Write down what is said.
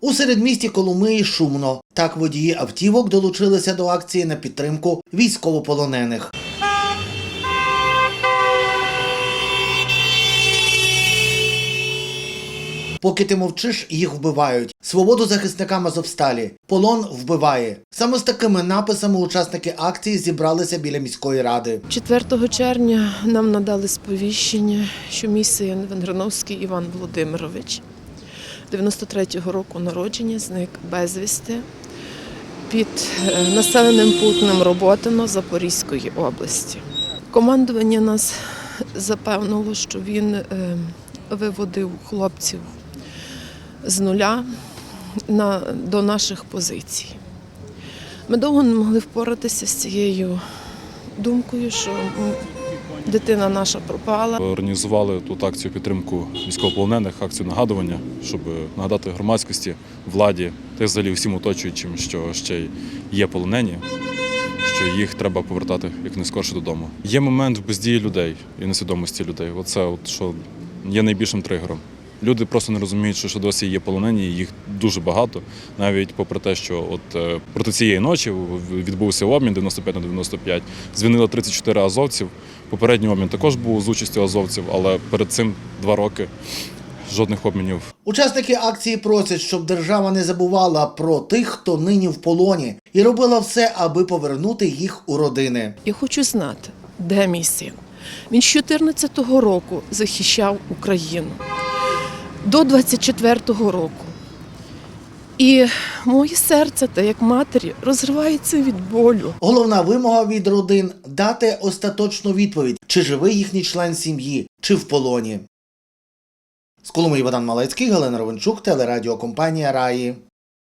У середмісті Коломиї шумно. Так водії автівок долучилися до акції на підтримку військовополонених. Поки ти мовчиш, їх вбивають. Свободу захисникам Азовсталі. Полон вбиває. Саме з такими написами учасники акції зібралися біля міської ради. 4 червня нам надали сповіщення, що мій син Венграновський Іван Володимирович 93-го року народження зник безвісти під е, населеним пунктом Роботино Запорізької області. Командування нас запевнило, що він е, виводив хлопців з нуля на, до наших позицій. Ми довго не могли впоратися з цією думкою, що дитина наша пропала. Організували тут акцію підтримку військовополонених, акцію нагадування, щоб нагадати громадськості, владі та взагалі всім оточуючим, що ще є полонені, що їх треба повертати як скорше додому. Є момент в бездії людей і несвідомості людей. Оце от що є найбільшим тригером. Люди просто не розуміють, що ще досі є полонені, їх дуже багато. Навіть попри те, що от е, проти цієї ночі відбувся обмін 95 на 95, звільнили 34 азовців. Попередній обмін також був з участю азовців, але перед цим два роки жодних обмінів Учасники акції просять, щоб держава не забувала про тих, хто нині в полоні, і робила все, аби повернути їх у родини. Я хочу знати, де мій син. Він з 14-го року захищав Україну до 24-го року. І моє серце, та як матері, розривається від болю. Головна вимога від родин дати остаточну відповідь, чи живий їхній член сім'ї, чи в полоні. З Коломиї Богдан Малецький, Галина Ровенчук, телерадіокомпанія Раї.